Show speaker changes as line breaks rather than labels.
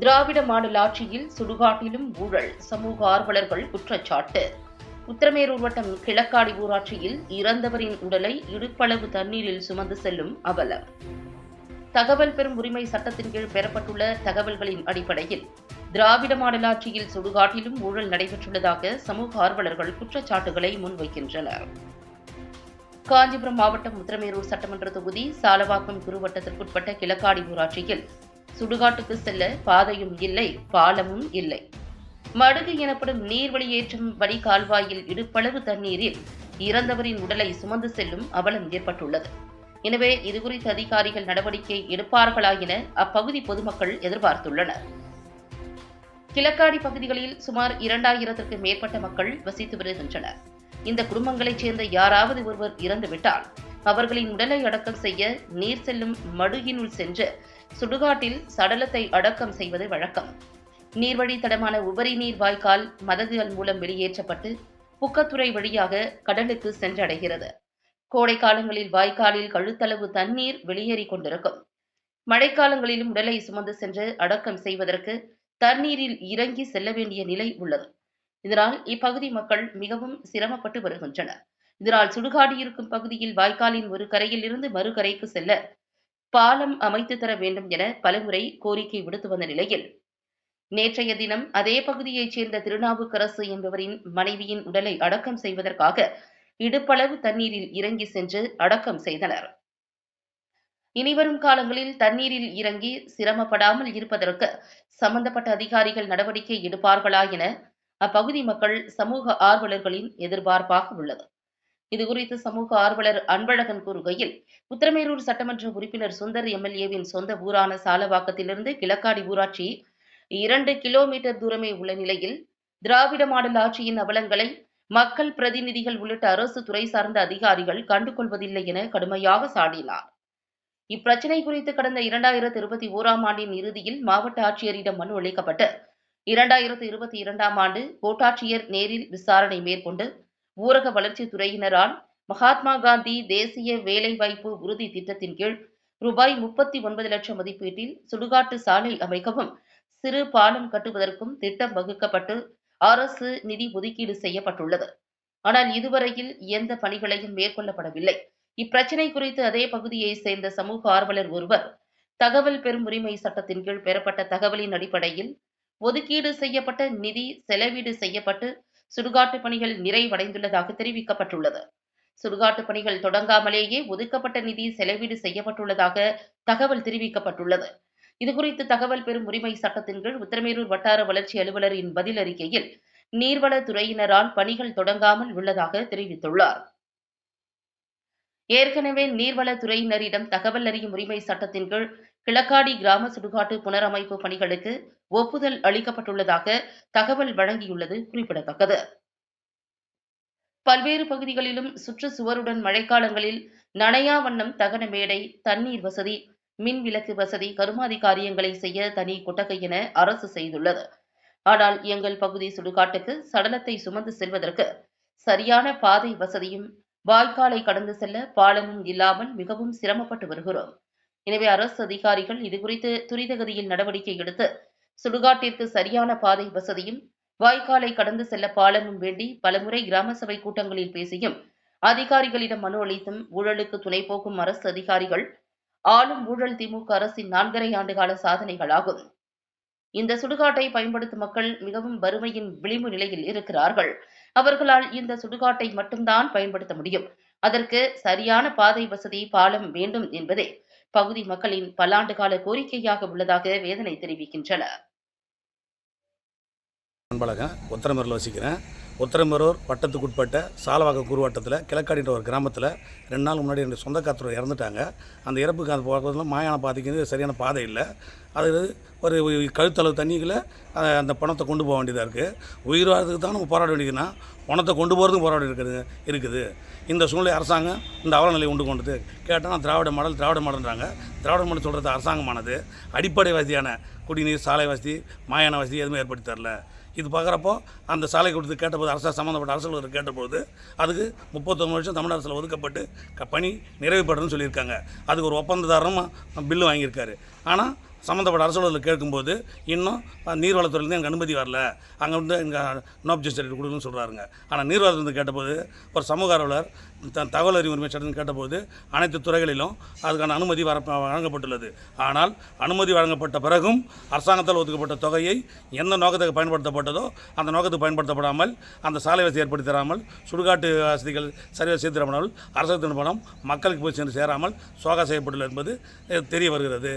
திராவிட model ஆட்சியில் சுடுகாட்டிலும் ஊழல் சமூக ஆர்வலர்கள் குற்றச்சாட்டு. உத்தரமேரூர் வட்டம் கிழக்காடி ஊராட்சியில் இறந்தவரின் உடலை இடுப்பளவு தண்ணீரில் சுமந்து செல்லும் அவலம். தகவல் பெறும் உரிமை சட்டத்தின் கீழ் பெறப்பட்டுள்ள தகவல்களின் அடிப்படையில் திராவிட மாடலாட்சியில் சுடுகாட்டிலும் ஊழல் நடைபெற்றுள்ளதாக சமூக ஆர்வலர்கள் குற்றச்சாட்டுகளை முன்வைக்கின்றனர். காஞ்சிபுரம் மாவட்டம் உத்தரமேரூர் சட்டமன்ற தொகுதி சாலவாக்கம் குறுவட்டத்திற்குட்பட்ட கிழக்காடி ஊராட்சியில் சுடுகாட்டுக்கு செல்ல பாதையும் இல்லை பாலமும் இல்லை. மடுகு எனப்படும் நீர் வெளியேற்றும் வடிகால்வாயில் இடுப்பளவு தண்ணீரில் இறந்தவரின் உடலை சுமந்து செல்லும் அவலம் ஏற்பட்டுள்ளது. எனவே இதுகுறித்து அதிகாரிகள் நடவடிக்கை எடுப்பார்களா என அப்பகுதி பொதுமக்கள் எதிர்பார்த்துள்ளனர். கிழக்காடி பகுதிகளில் சுமார் இரண்டாயிரத்திற்கு மேற்பட்ட மக்கள் வசித்து வருகின்றனர். இந்த குடும்பங்களைச் சேர்ந்த யாராவது ஒருவர் இறந்துவிட்டால் அவர்களின் உடலை அடக்கம் செய்ய நீர் செல்லும் மடுகினுள் சென்று சுடுகாட்டில் சடலத்தை அடக்கம் செய்வது வழக்கம். நீர்வழி தடமான உபரி நீர் வாய்க்கால் மதகுகள் மூலம் வெளியேற்றப்பட்டு புக்கத்துறை வழியாக கடலுக்கு சென்றடைகிறது. கோடை காலங்களில் வாய்க்காலில் கழுத்தளவு தண்ணீர் வெளியேறி கொண்டிருக்கும். மழைக்காலங்களிலும் உடலை சுமந்து சென்று அடக்கம் செய்வதற்கு தண்ணீரில் இறங்கி செல்ல வேண்டிய நிலை உள்ளது. இதனால் இப்பகுதி மக்கள் மிகவும் சிரமப்பட்டு வருகின்றனர். இதனால் சுடுகாடு இருக்கும் பகுதியில் வாய்க்காலின் ஒரு கரையில் இருந்து மறுகரைக்கு செல்ல பாலம் அமைத்து தர வேண்டும் என பலமுறை கோரிக்கை விடுத்து வந்த நிலையில் நேற்றைய தினம் அதே பகுதியைச் சேர்ந்த திருநாவுக்கரசு என்பவரின் மனைவியின் உடலை அடக்கம் செய்வதற்காக இடுப்பளவு தண்ணீரில் இறங்கி சென்று அடக்கம் செய்தனர். இனிவரும் காலங்களில் தண்ணீரில் இறங்கி சிரமப்படாமல் இருப்பதற்கு சம்பந்தப்பட்ட அதிகாரிகள் நடவடிக்கை எடுப்பார்களா என அப்பகுதி மக்கள் சமூக ஆர்வலர்களின் எதிர்பார்ப்பாக உள்ளது. இதுகுறித்து சமூக ஆர்வலர் அன்பழகன் கூறுகையில் உத்தரமேரூர் சட்டமன்ற உறுப்பினர் சுந்தர் எம்எல்ஏவின் சொந்த ஊரான சாலவாக்கத்திலிருந்து கிழக்காடி ஊராட்சி இரண்டு கிலோமீட்டர் தூரமே உள்ள நிலையில் திராவிட மாடல் ஆட்சியின் அவலங்களை மக்கள் பிரதிநிதிகள் உள்ளிட்ட அரசு துறை சார்ந்த அதிகாரிகள் கண்டுகொள்வதில்லை என கடுமையாக சாடினார். இப்பிரச்சினை குறித்து கடந்த இரண்டாயிரத்து இருபத்தி ஓராம் ஆண்டின் இறுதியில் மாவட்ட ஆட்சியரிடம் மனு அளிக்கப்பட்டு இரண்டாயிரத்து இருபத்தி இரண்டாம் ஆண்டு கோட்டாட்சியர் நேரில் விசாரணை மேற்கொண்டு ஊரக வளர்ச்சித் துறையினரால் மகாத்மா காந்தி தேசிய வேலைவாய்ப்பு உறுதி திட்டத்தின் கீழ் ரூபாய் முப்பத்தி ஒன்பது லட்சம் மதிப்பீட்டில் சுடுகாட்டு சாலை அமைக்கவும் சிறு பாலம் கட்டுவதற்கும் திட்டம் வகுக்கப்பட்டு அரசு நிதி ஒதுக்கீடு செய்யப்பட்டுள்ளது. ஆனால் இதுவரையில் எந்த பணிகளையும் மேற்கொள்ளப்படவில்லை. இப்பிரச்சினை குறித்து அதே பகுதியை சேர்ந்த சமூக ஆர்வலர் ஒருவர் தகவல் பெறும் உரிமை சட்டத்தின் கீழ் பெறப்பட்ட தகவலின் அடிப்படையில் ஒதுக்கீடு செய்யப்பட்ட நிதி செலவீடு செய்யப்பட்டு சுடுகாட்டு பணிகள் நிறைவடைந்துள்ளதாக தெரிவிக்கப்பட்டுள்ளது. சுடுகாட்டு பணிகள் தொடங்காமலேயே ஒதுக்கப்பட்ட நிதி செலவீடு செய்யப்பட்டுள்ளதாக தகவல் தெரிவிக்கப்பட்டுள்ளது. இதுகுறித்து தகவல் பெறும் உரிமை சட்டத்தின் கீழ் உத்தரமேரூர் வட்டார வளர்ச்சி அலுவலரின் பதில் அறிக்கையில் நீர்வளத்துறையினரால் பணிகள் தொடங்காமல் உள்ளதாக தெரிவித்துள்ளார். ஏற்கனவே நீர்வளத்துறையினரிடம் தகவல் அறியும் உரிமை சட்டத்தின் கீழ் கிழக்காடி கிராம சுடுகாட்டு புனரமைப்பு பணிகளுக்கு ஒப்புதல் அளிக்கப்பட்டுள்ளதாக தகவல் வழங்கியுள்ளது குறிப்பிடத்தக்கது. பல்வேறு பகுதிகளிலும் சுற்றுச்சுவருடன் மழைக்காலங்களில் நனையா வண்ணம் தகன மேடை தண்ணீர் வசதி மின் விளக்கு வசதி கருமாதி காரியங்களை செய்ய தனி கொட்டகை என அரசு செய்துள்ளது. ஆனால் எங்கள் பகுதி சுடுகாட்டுக்கு சடலத்தை சுமந்து செல்வதற்கு சரியான பாதை வசதியும் வாய்க்காலை கடந்து செல்ல பாலமும் இல்லாமல் மிகவும் சிரமப்பட்டு வருகிறோம். எனவே அரசு அதிகாரிகள் இதுகுறித்து துரிதகதியில் நடவடிக்கை எடுத்து சுடுகாட்டிற்கு சரியான பாதை வசதியும் வாய்க்காலை கடந்து செல்ல பாலமும் வேண்டி பலமுறை கிராம சபை கூட்டங்களில் பேசியும் அதிகாரிகளிடம் மனு அளித்தும் ஊழலுக்கு துணை போகும் அரசு அதிகாரிகள் ஆளும் ஊழல் திமுக அரசின் நான்கரை ஆண்டுகால சாதனைகளாகும். இந்த சுடுகாட்டை பயன்படுத்தும் மக்கள் மிகவும் வறுமையின் விளிம்பு நிலையில் இருக்கிறார்கள். அவர்களால் இந்த சுடுகாட்டை மட்டும்தான் பயன்படுத்த முடியும். அதற்கு சரியான பாதை வசதி பாலம் வேண்டும் என்பதே பகுதி மக்களின் பல்லாண்டுகால கோரிக்கையாக உள்ளதாக வேதனை தெரிவிக்கின்றனர்
அன்பழகன் உத்தரமரில் வசிக்கிறேன். உத்தரமேரூர் வட்டத்துக்குட்பட்ட சாலவாக்க குருவட்டத்தில் கிழக்காடின்ற ஒரு கிராமத்தில் ரெண்டு நாள் முன்னாடி ரெண்டு சொந்தக்காரத்தர் இறந்துட்டாங்க. அந்த இறப்புக்கு அந்த பக்கத்தில் மாயான பாதைக்கு சரியான பாதை இல்லை. அது ஒரு கழுத்தளவு தண்ணிக்குள்ளே அந்த பணத்தை கொண்டு போக வேண்டியதாக இருக்குது உயிர் வாழ்றதுக்கு தான் நம்ம போராட வேண்டியதுன்னா பணத்தை கொண்டு போகிறதுக்கு போராட இருக்குது இருக்குது. இந்த சூழ்நிலை அரசாங்கம் இந்த அவலநிலை உண்டு கொண்டது. கேட்டால் திராவிட மாடல் திராவிட மாடல்ன்றாங்க. திராவிட மாடல் சொல்கிறது அரசாங்கமானது. அடிப்படை வசதியான குடிநீர் சாலை வசதி மாயான வசதி எதுவுமே ஏற்படுத்தி தரல. இது பார்க்குறப்போ அந்த சாலை கொடுத்து கேட்டபோது அரசு சம்மந்தப்பட்ட அரசுகள் கேட்டபோது அதுக்கு முப்பத்தொன்று வருஷம் தமிழ் அரசில் ஒதுக்கப்பட்டு க பணி நிறைவு சொல்லியிருக்காங்க. அதுக்கு ஒரு ஒப்பந்ததாரரும் பில்லு வாங்கியிருக்காரு. ஆனால் சம்மந்தப்பட்ட அரசு கேட்கும்போது இன்னும் நீர்வளத்துறையிலேருந்து எனக்கு அனுமதி வரல. அங்கே வந்து எங்கள் நோப்ஜி சர்டிஃபிகேட் கொடுக்கணும்னு சொல்கிறாருங்க ஆனால் நீர்வளத்துலேருந்து கேட்டபோது ஒரு சமூக ஆர்வலர் த தகவல் அறிவு உரிமை சட்டம் கேட்டபோது அனைத்து துறைகளிலும் அதுக்கான அனுமதி வர வழங்கப்பட்டுள்ளது. ஆனால் அனுமதி வழங்கப்பட்ட பிறகும் அரசாங்கத்தால் ஒதுக்கப்பட்ட தொகையை எந்த நோக்கத்துக்கு பயன்படுத்தப்பட்டதோ அந்த நோக்கத்துக்கு பயன்படுத்தப்படாமல் அந்த சாலை வசதி ஏற்படுத்தி தராமல் சுடுகாட்டு வசதிகள் சரியாக செய்து தராமல் அரசாங்கத்தின் பணம் மக்களுக்கு போய் சென்று சேராமல் சோகா செய்யப்பட்டுள்ளது என்பது தெரிய வருகிறது.